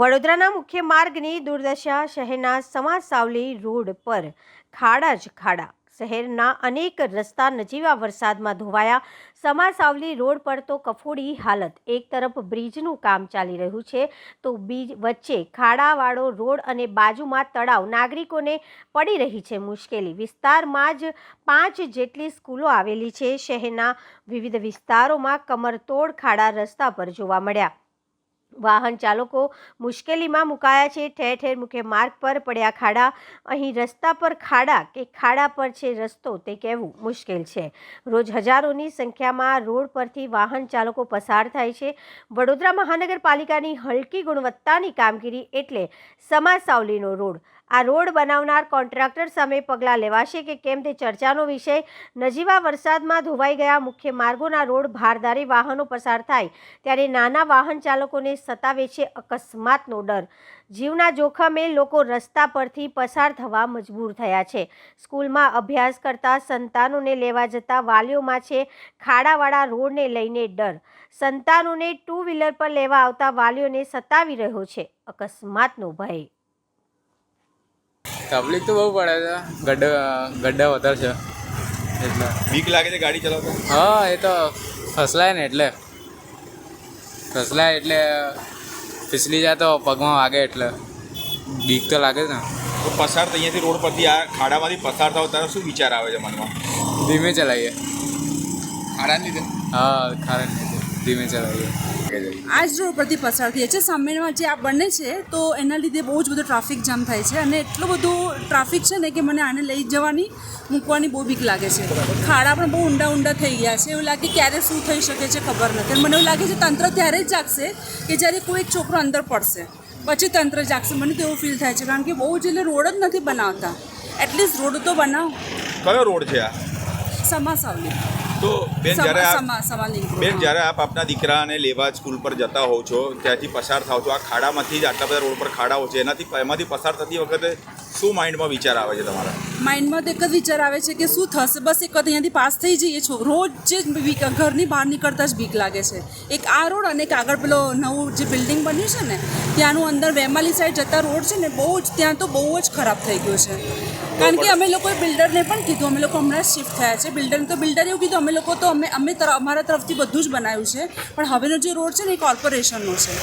વડોદરાના મુખ્ય માર્ગની દુર્દશા શહેરના સમાસાવલી રોડ પર ખાડા જ ખાડા. શહેરના અનેક રસ્તા નજીવા વરસાદમાં ધોવાયા. સમાસાવલી રોડ પર તો કફોડી હાલત. એક તરફ બ્રિજનું કામ ચાલી રહ્યું છે, તો બીજ વચ્ચે ખાડાવાળો રોડ અને બાજુમાં તળાવ નાગરિકોને પડી રહી છે મુશ્કેલી. વિસ્તારમાં જ પાંચ જેટલી સ્કૂલો આવેલી છે. શહેરના વિવિધ વિસ્તારોમાં કમરતોડ ખાડા રસ્તા પર જોવા મળ્યા. વાહન ચાલકો મુશ્કેલીમાં મુકાયા છે. ઠેર ઠેર મુખ્ય માર્ગ પર પડ્યા ખાડા. અહીં રસ્તા પર ખાડા કે ખાડા પર છે રસ્તો તે કહેવું મુશ્કેલ છે. રોજ હજારોની સંખ્યામાં રોડ પરથી વાહન ચાલકો પસાર થાય છે. વડોદરા મહાનગરપાલિકાની હલકી ગુણવત્તાની કામગીરી એટલે સમાસાવલીનો રોડ. આ રોડ બનાવનાર કોન્ટ્રાક્ટર સામે પગલાં લેવાશે કે કેમ તે ચર્ચાનો વિષય. નજીવા વરસાદમાં ધોવાઈ ગયા મુખ્ય માર્ગોના રોડ ભારદારી વાહનો પસાર થાય ત્યારે નાના વાહન ચાલકોને સતાવે છે અકસ્માતનો ડર. જીવના જોખમે લોકો રસ્તા પરથી પસાર થવા મજબૂર થયા છે. સ્કૂલમાં અભ્યાસ કરતા સંતાનોને લેવા જતા વાલીઓમાં છે ખાડાવાળા રોડને લઈને ડર. સંતાનોને ટુ વ્હીલર પર લેવા આવતા વાલીઓને સતાવી રહ્યો છે અકસ્માતનો ભય. તકલીફ તો બહુ પડે છે. ગડ્ડા ગડ્ડા વધારે છે. એટલે. બીક લાગે છે ગાડી ચલાવતા? હા એ તો ફસલાય ને એટલે. ફસલાય એટલે ફિસલી જાય તો પગમાં વાગે એટલે. બીક તો લાગે છે ને. તો પસાર તો અહીંયાથી રોડ પરથી આ ખાડામાંથી પસાર થાવ તારો શું વિચાર આવે છે મનમાં? ધીમે ચલાવીએ. ખાડાની લીધે? હા ખાડા ખાડાની ધીમે ચલાવીએ. આ જ રોડ પરથી પસાર થઈએ છે સામેમાં જે આ બને છે તો એના લીધે બહુ જ બધો ટ્રાફિક જામ થાય છે અને એટલું બધું ટ્રાફિક છે ને કે મને આને લઈ જવાની મૂકવાની બહુ બીક લાગે છે. ખાડા પણ બહુ ઊંડા ઊંડા થઈ ગયા છે. એવું લાગે ક્યારે શું થઈ શકે છે ખબર નથી. મને એવું લાગે છે તંત્ર ત્યારે જ જાગશે કે જ્યારે કોઈ એક છોકરો અંદર પડશે. પછી તંત્ર જાગશે. મને તો એવું ફીલ થાય છે. કારણ કે બહુ જ એટલે રોડ જ નથી બનાવતા. એટલીસ્ટ રોડ તો બનાવો. કયો રોડ છે આ? સમાસાવલી. તો બેન જ્યારે આપ. બેન જ્યારે આપ આપના દીકરાને લેવા સ્કૂલ પર જતા હોવ છો ત્યાંથી પસાર થાવ છો. આ ખાડામાંથી જ આટલા બધા રોડ પર ખાડાઓ છે. એનાથી એમાંથી પસાર થતી વખતે શું માઇન્ડમાં વિચાર આવે છે તમારા? માઇન્ડમાં તો એક જ વિચાર આવે છે કે શું થશે? બસ એક વખત અહીંયાથી પાસ થઈ જઈએ છો. રોજ જે ઘરની બહાર નીકળતા જ બીક લાગે છે. એક આ રોડ અને એક આગળ પેલો નવું જે બિલ્ડિંગ બન્યું છે ને ત્યાંનું અંદર વેમાલી સાઈડ જતા રોડ છે ને બહુ જ ત્યાં તો બહુ જ ખરાબ થઈ ગયો છે. કારણ કે અમે લોકોએ બિલ્ડરને પણ કીધું અમે લોકો હમણાં શિફ્ટ થયા છે. બિલ્ડરને તો બિલ્ડર એવું કીધું અમે લોકો તો અમે અમે તર અમારા તરફથી બધું જ બનાવ્યું છે. પણ હવેનો જે રોડ છે ને એ કોર્પોરેશનનો છે.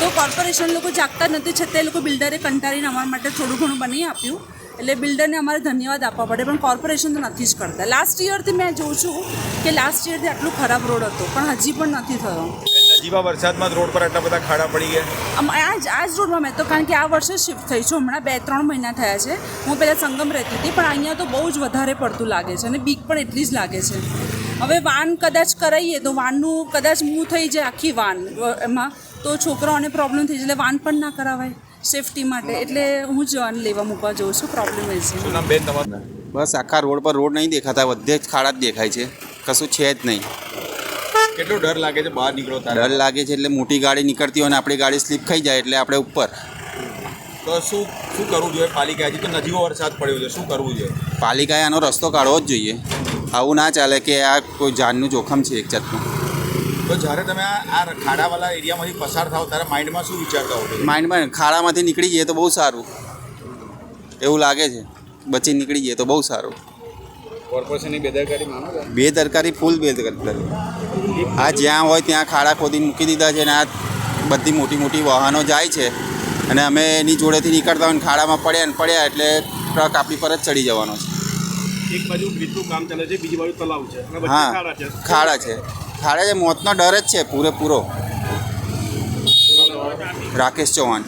તો કોર્પોરેશન લોકો જાગતા નથી. છતાં એ લોકો બિલ્ડરે કંટાળીને અમારા માટે થોડું ઘણું બની આપ્યું. એટલે બિલ્ડરને અમારે ધન્યવાદ આપવા પડે. પણ કોર્પોરેશન તો નથી જ કરતા. લાસ્ટ યરથી મેં જોઉં છું કે લાસ્ટ યરથી આટલું ખરાબ રોડ હતો. પણ હજી પણ નથી થયો. નજીવા વરસાદમાં રોડ પર આટલા બધા ખાડા પડી ગયા. આજ આ જ રોડમાં મેં તો કારણ કે આ વર્ષે શિફ્ટ થઈ છું હમણાં બે ત્રણ મહિના થયા છે. હું પહેલાં સંગમ રહેતી હતી પણ અહીંયા તો બહુ જ વધારે પડતું લાગે છે અને બીક પણ એટલી જ લાગે છે. હવે વાન કદાચ કરાવીએ તો વાનનું કદાચ મૂ થઈ જાય આખી વાન એમાં તો છોકરાઓને પ્રોબ્લેમ થઈ જાય એટલે વાન પણ ના કરાવાય સેફટી માટે. એટલે હું જ વાન લેવા મૂકવા જઉં છું પ્રોબ્લેમ એ છે. બેન બસ આખા રોડ પર રોડ નહીં દેખાતા બધે જ ખાડા જ દેખાય છે. કશું છે જ નહીં. કેટલો ડર લાગે છે બહાર નીકળો ડર લાગે છે એટલે મોટી ગાડી નીકળતી હોય અને આપણી ગાડી સ્લીપ ખાઈ જાય એટલે આપણે ઉપર. તો શું શું કરવું જોઈએ પાલિકાથી તો નજીવો વરસાદ પડ્યો છે. શું કરવું જોઈએ? પાલિકાએ આનો રસ્તો કાઢવો જ જોઈએ. આવું ના ચાલે કે આ કોઈ જાનનું જોખમ છે એક જાતનું. તો જ્યારે તમે આ આ ખાડાવાળા એરિયામાંથી પસાર થાવ ત્યારે માઇન્ડમાં શું વિચારતા હો માઇન્ડમાં ખાડામાંથી નીકળી જઈએ તો બહુ સારું. એવું લાગે છે. બચી નીકળી જઈએ તો બહુ સારું. કોર્પોરેશનની બેદરકારી માનો છો? બેદરકારી ફૂલ બેદરકારી આ જ્યાં હોય ત્યાં ખાડા ખોદીને મૂકી દીધા છે ને આ બધી મોટી મોટી વાહનો જાય છે. અને અમે એની જોડેથી નીકળતા હોય ખાડામાં પડ્યા ને પડ્યા એટલે ટ્રક આપણી પર જ ચડી જવાનો છે. એક બાજુ બ્રિજનું કામ ચાલે છે બીજી બાજુ તલાવ છે. હા ખાડા છે. ખાડા છે. મોતનો ડર જ છે પૂરેપૂરો. રાકેશ ચૌહાણ.